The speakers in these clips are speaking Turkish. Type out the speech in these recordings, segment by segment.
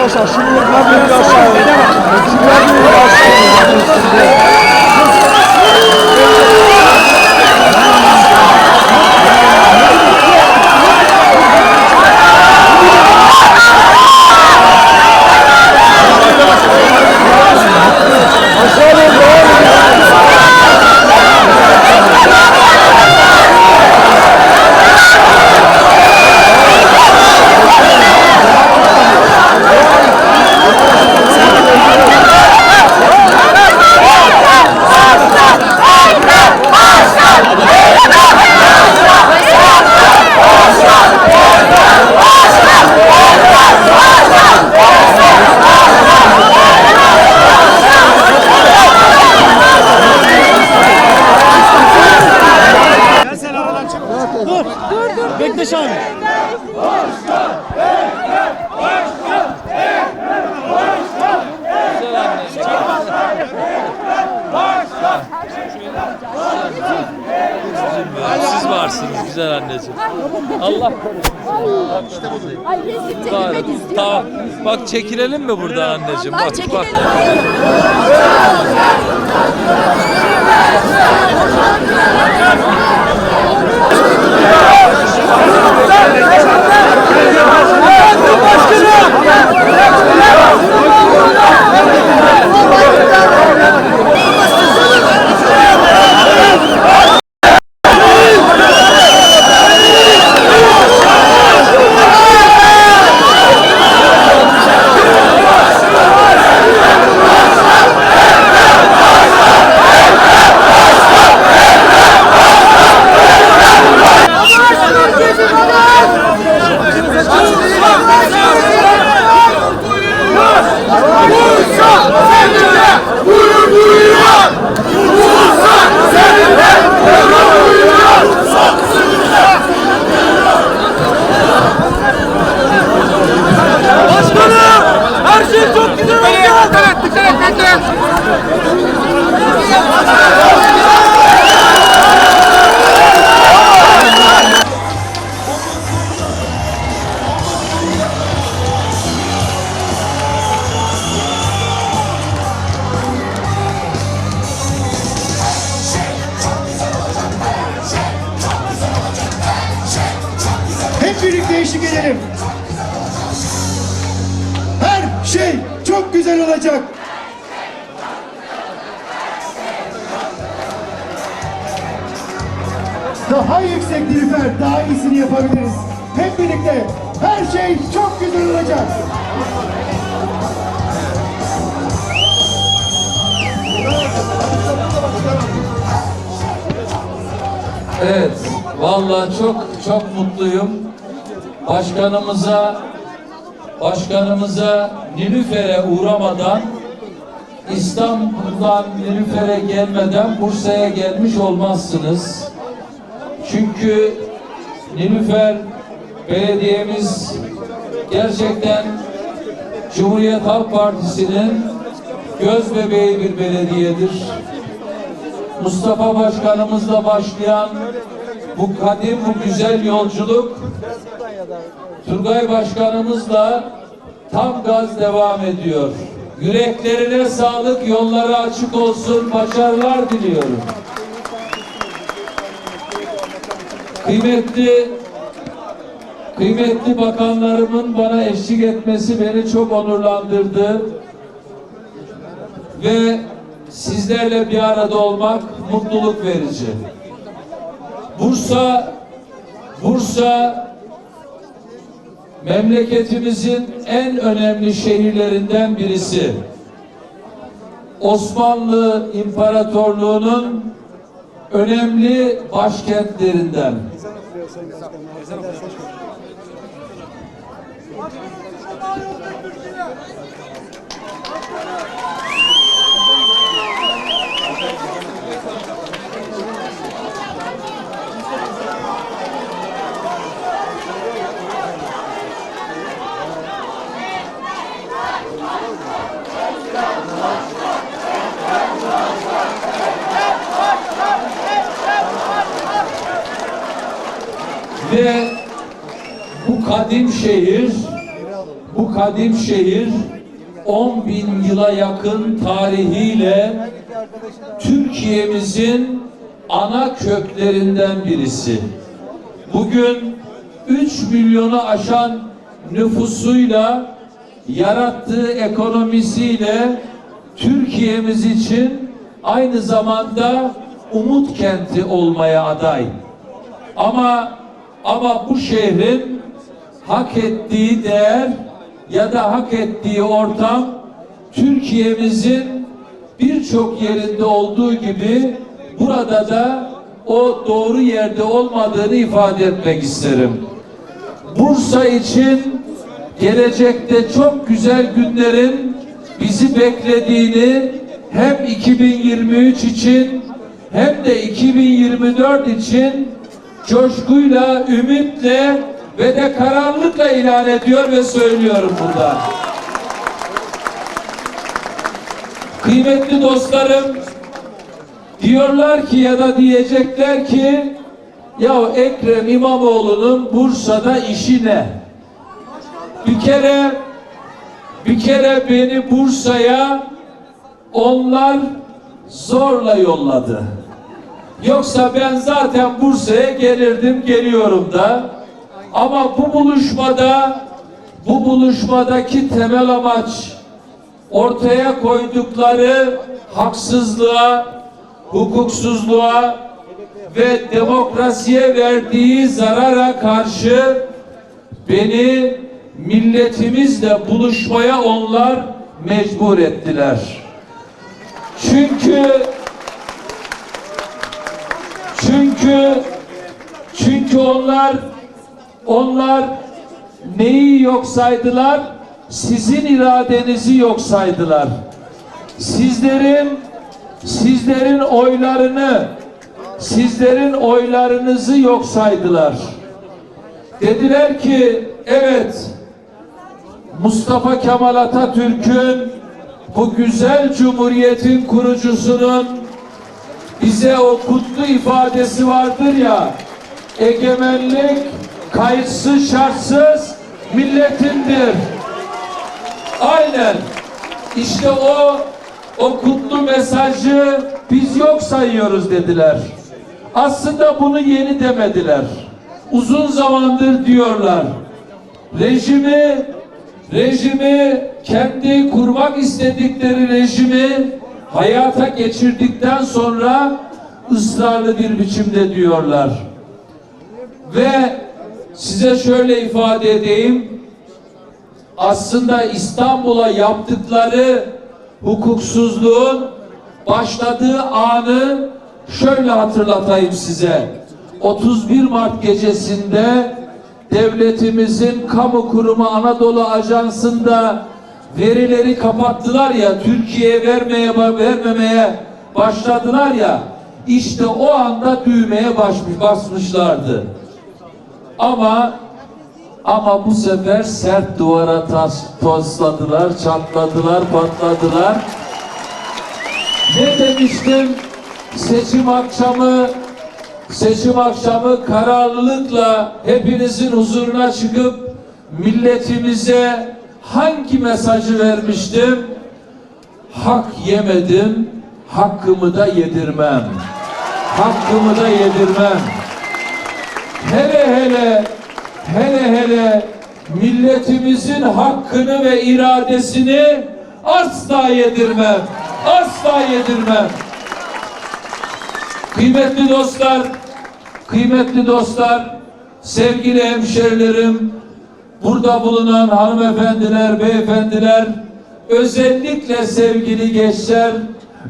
Arkadaşlar şunu yapmayın biraz aşağı. Şunu yapmayın Siz varsınız güzel anneciğim. Allah Ay resim çekilmek korusun. istiyorum. Tamam. Bak çekilelim mi burada anneciğim? Bak bak. Hep olacak. Daha yüksek Nilüfer, daha iyisini yapabiliriz. Hep birlikte her şey çok güzel olacak. Evet. Vallahi çok çok mutluyum. Başkanımıza başkanımıza Nilüfer'e uğramadan İstanbul'dan Nilüfer'e gelmeden Bursa'ya gelmiş olmazsınız. Çünkü Nilüfer belediyemiz gerçekten Cumhuriyet Halk Partisi'nin göz bebeği bir belediyedir. Mustafa Başkanımızla başlayan bu kadim, bu güzel yolculuk Turgay Başkanımızla tam gaz devam ediyor. Yüreklerine sağlık, yolları açık olsun, başarılar diliyorum. Kıymetli kıymetli bakanlarımın bana eşlik etmesi beni çok onurlandırdı. Ve sizlerle bir arada olmak mutluluk verici. Bursa Bursa memleketimizin en önemli şehirlerinden birisi. Osmanlı İmparatorluğu'nun önemli başkentlerinden. Ve bu kadim şehir, bu kadim şehir 10 bin yıla yakın tarihiyle Türkiye'mizin ana köklerinden birisi. Bugün 3 milyonu aşan nüfusuyla yarattığı ekonomisiyle Türkiye'miz için aynı zamanda umut kenti olmaya aday. Ama ama bu şehrin hak ettiği değer ya da hak ettiği ortam Türkiye'mizin birçok yerinde olduğu gibi burada da o doğru yerde olmadığını ifade etmek isterim. Bursa için gelecekte çok güzel günlerin bizi beklediğini hem 2023 için hem de 2024 için coşkuyla, ümitle ve de kararlılıkla ilan ediyor ve söylüyorum burada. Kıymetli dostlarım, diyorlar ki ya da diyecekler ki ya Ekrem İmamoğlu'nun Bursa'da işi ne? Bir kere bir kere beni Bursa'ya onlar zorla yolladı. Yoksa ben zaten Bursa'ya gelirdim, geliyorum da. Ama bu buluşmada bu buluşmadaki temel amaç ortaya koydukları haksızlığa, hukuksuzluğa ve demokrasiye verdiği zarara karşı beni milletimizle buluşmaya onlar mecbur ettiler. Çünkü çünkü çünkü onlar onlar neyi yok saydılar? Sizin iradenizi yok saydılar. Sizlerin sizlerin oylarını sizlerin oylarınızı yok saydılar. Dediler ki evet Mustafa Kemal Atatürk'ün bu güzel cumhuriyetin kurucusunun bize o kutlu ifadesi vardır ya egemenlik kayıtsız şartsız milletindir. Aynen. İşte o o kutlu mesajı biz yok sayıyoruz dediler. Aslında bunu yeni demediler. Uzun zamandır diyorlar. Rejimi rejimi kendi kurmak istedikleri rejimi hayata geçirdikten sonra ısrarlı bir biçimde diyorlar. Ve size şöyle ifade edeyim. Aslında İstanbul'a yaptıkları hukuksuzluğun başladığı anı şöyle hatırlatayım size. 31 Mart gecesinde devletimizin kamu kurumu Anadolu Ajansı'nda verileri kapattılar ya Türkiye'ye vermeye vermemeye başladılar ya işte o anda düğmeye basmış, basmışlardı. Ama ama bu sefer sert duvara tas, tosladılar, çatladılar, patladılar. Ne demiştim? Seçim akşamı seçim akşamı kararlılıkla hepinizin huzuruna çıkıp milletimize hangi mesajı vermiştim? Hak yemedim, hakkımı da yedirmem. Hakkımı da yedirmem. Hele hele hele hele milletimizin hakkını ve iradesini asla yedirmem. Asla yedirmem. Kıymetli dostlar, kıymetli dostlar, sevgili hemşerilerim, burada bulunan hanımefendiler, beyefendiler, özellikle sevgili gençler,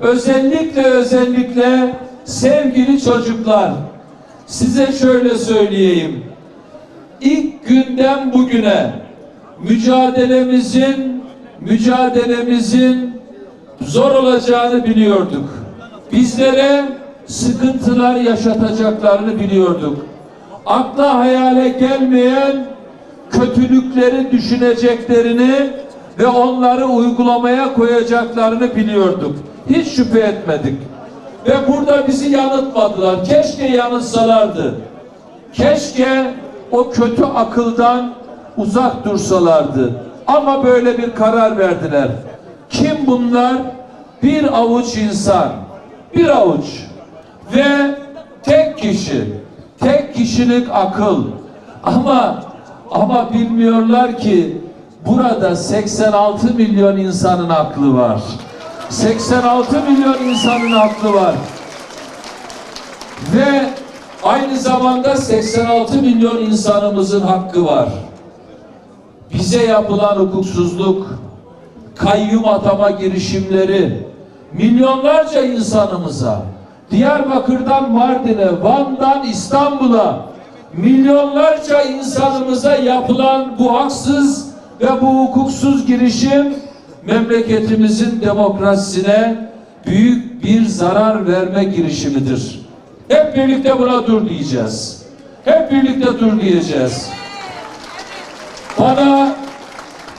özellikle özellikle sevgili çocuklar, size şöyle söyleyeyim. İlk günden bugüne mücadelemizin mücadelemizin zor olacağını biliyorduk. Bizlere sıkıntılar yaşatacaklarını biliyorduk. Akla hayale gelmeyen kötülükleri düşüneceklerini ve onları uygulamaya koyacaklarını biliyorduk. Hiç şüphe etmedik. Ve burada bizi yanıltmadılar. Keşke yanılsalardı. Keşke o kötü akıldan uzak dursalardı. Ama böyle bir karar verdiler. Kim bunlar? Bir avuç insan. Bir avuç. Ve tek kişi. Tek kişilik akıl. Ama ama bilmiyorlar ki burada 86 milyon insanın aklı var. 86 milyon insanın aklı var. Ve aynı zamanda 86 milyon insanımızın hakkı var. Bize yapılan hukuksuzluk, kayyum atama girişimleri, milyonlarca insanımıza, Diyarbakır'dan Mardin'e, Van'dan İstanbul'a, milyonlarca insanımıza yapılan bu haksız ve bu hukuksuz girişim memleketimizin demokrasisine büyük bir zarar verme girişimidir. Hep birlikte buna dur diyeceğiz. Hep birlikte dur diyeceğiz. Bana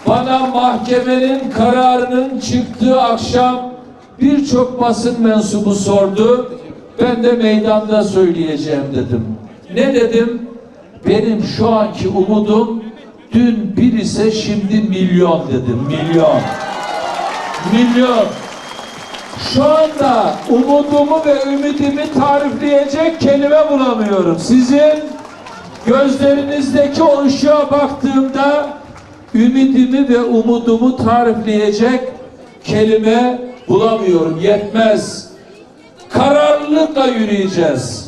bana mahkemenin kararının çıktığı akşam birçok basın mensubu sordu. Ben de meydanda söyleyeceğim dedim. Ne dedim? Benim şu anki umudum dün bir ise şimdi milyon dedim. Milyon. Milyon. Şu anda umudumu ve ümidimi tarifleyecek kelime bulamıyorum. Sizin gözlerinizdeki o ışığa baktığımda ümidimi ve umudumu tarifleyecek kelime bulamıyorum. Yetmez. Kararlılıkla yürüyeceğiz.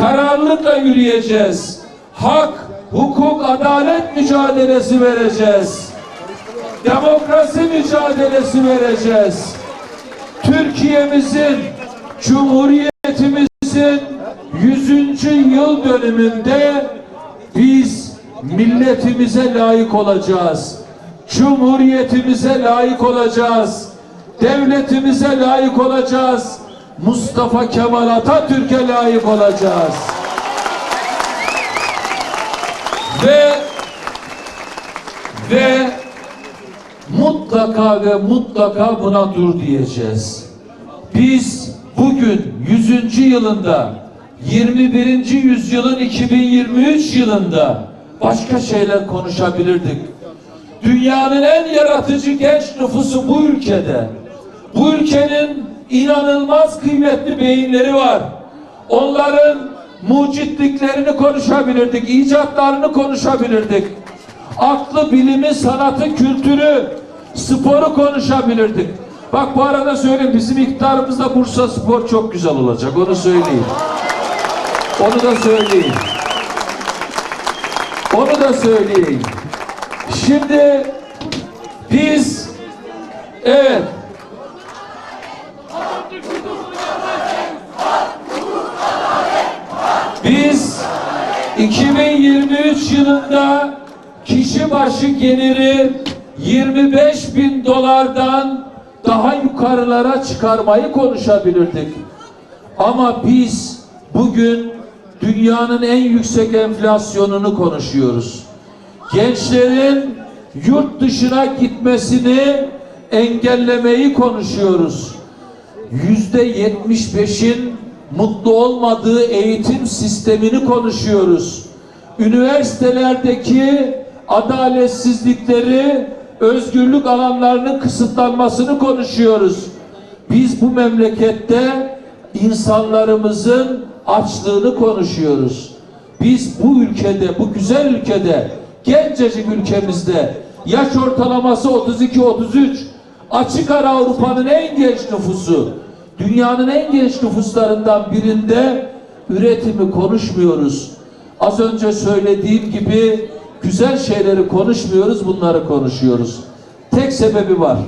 Kararlılıkla yürüyeceğiz. Hak, hukuk, adalet mücadelesi vereceğiz. Demokrasi mücadelesi vereceğiz. Türkiye'mizin, Cumhuriyetimizin 100. yıl dönümünde biz milletimize layık olacağız. Cumhuriyetimize layık olacağız. Devletimize layık olacağız. Mustafa Kemal Atatürk'e layık olacağız. Ve ve mutlaka ve mutlaka buna dur diyeceğiz. Biz bugün 100. yılında 21. yüzyılın 2023 yılında başka şeyler konuşabilirdik. Dünyanın en yaratıcı genç nüfusu bu ülkede. Bu ülkenin inanılmaz kıymetli beyinleri var. Onların mucitliklerini konuşabilirdik, icatlarını konuşabilirdik. Aklı, bilimi, sanatı, kültürü, sporu konuşabilirdik. Bak bu arada söyleyeyim bizim iktidarımızda Bursa Spor çok güzel olacak onu söyleyeyim. Onu da söyleyeyim. Onu da söyleyeyim. Şimdi biz evet Biz 2023 yılında kişi başı geliri 25 bin dolardan daha yukarılara çıkarmayı konuşabilirdik. Ama biz bugün dünyanın en yüksek enflasyonunu konuşuyoruz. Gençlerin yurt dışına gitmesini engellemeyi konuşuyoruz. Yüzde yetmiş beşin mutlu olmadığı eğitim sistemini konuşuyoruz. Üniversitelerdeki adaletsizlikleri, özgürlük alanlarının kısıtlanmasını konuşuyoruz. Biz bu memlekette insanlarımızın açlığını konuşuyoruz. Biz bu ülkede, bu güzel ülkede, gencecik ülkemizde yaş ortalaması 32-33, açık ara Avrupa'nın en genç nüfusu, dünyanın en genç nüfuslarından birinde üretimi konuşmuyoruz. Az önce söylediğim gibi güzel şeyleri konuşmuyoruz, bunları konuşuyoruz. Tek sebebi var.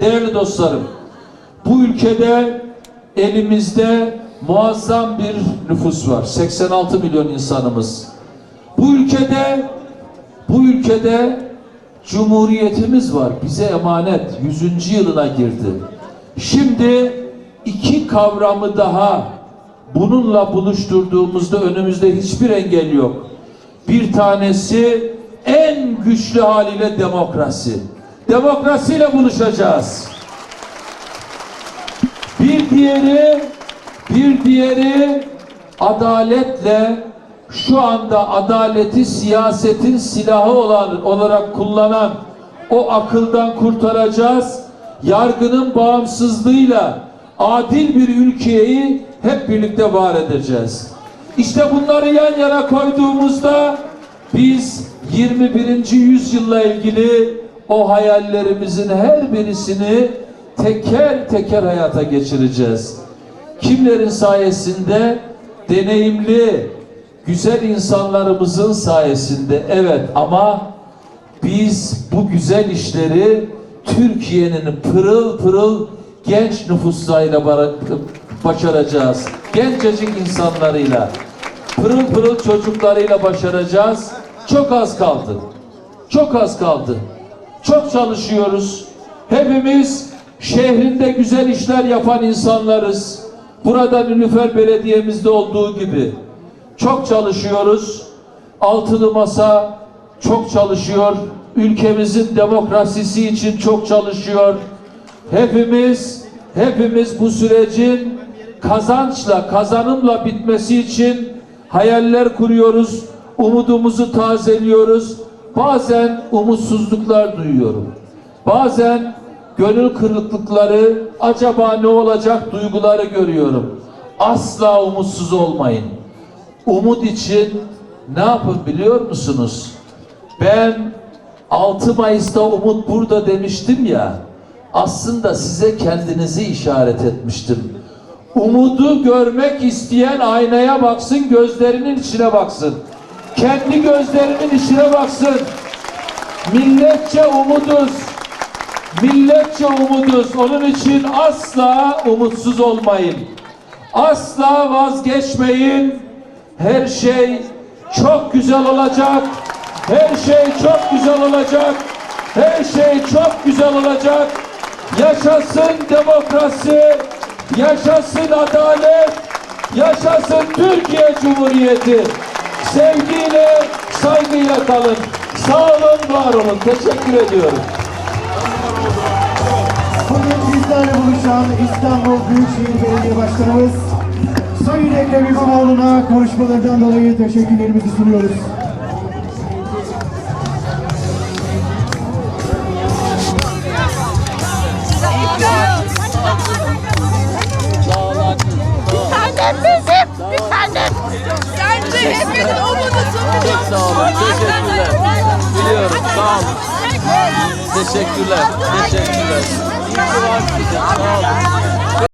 Değerli dostlarım, bu ülkede elimizde muazzam bir nüfus var. 86 milyon insanımız. Bu ülkede bu ülkede cumhuriyetimiz var. Bize emanet. 100. yılına girdi. Şimdi iki kavramı daha bununla buluşturduğumuzda önümüzde hiçbir engel yok. Bir tanesi en güçlü haliyle demokrasi. Demokrasiyle buluşacağız. Bir diğeri bir diğeri adaletle şu anda adaleti siyasetin silahı olan olarak kullanan o akıldan kurtaracağız. Yargının bağımsızlığıyla adil bir ülkeyi hep birlikte var edeceğiz. İşte bunları yan yana koyduğumuzda biz 21. yüzyılla ilgili o hayallerimizin her birisini teker teker hayata geçireceğiz. Kimlerin sayesinde? Deneyimli, güzel insanlarımızın sayesinde. Evet ama biz bu güzel işleri Türkiye'nin pırıl pırıl genç nüfuslarıyla başaracağız. Gencecik insanlarıyla, pırıl pırıl çocuklarıyla başaracağız. Çok az kaldı. Çok az kaldı. Çok çalışıyoruz. Hepimiz şehrinde güzel işler yapan insanlarız. Burada Nilüfer Belediye'mizde olduğu gibi. Çok çalışıyoruz. Altılı Masa çok çalışıyor. Ülkemizin demokrasisi için çok çalışıyor. Hepimiz hepimiz bu sürecin kazançla, kazanımla bitmesi için hayaller kuruyoruz. Umudumuzu tazeliyoruz. Bazen umutsuzluklar duyuyorum. Bazen gönül kırıklıkları, acaba ne olacak duyguları görüyorum. Asla umutsuz olmayın. Umut için ne yapın biliyor musunuz? Ben 6 Mayıs'ta umut burada demiştim ya. Aslında size kendinizi işaret etmiştim. Umudu görmek isteyen aynaya baksın, gözlerinin içine baksın. Kendi gözlerinin içine baksın. Milletçe umuduz. Milletçe umuduz. Onun için asla umutsuz olmayın. Asla vazgeçmeyin. Her şey çok güzel olacak. Her şey çok güzel olacak. Her şey çok güzel olacak. Yaşasın demokrasi. Yaşasın adalet. Yaşasın Türkiye Cumhuriyeti. Sevgiyle, saygıyla kalın. Sağ olun, var olun. Teşekkür ediyorum. Bugün bizlerle buluşan İstanbul Büyükşehir Belediye Başkanımız Sayın Ekrem İmamoğlu'na konuşmalarından dolayı teşekkürlerimizi sunuyoruz. Teşekkürler, teşekkürler. İyi ki varsınız. Sağ olun.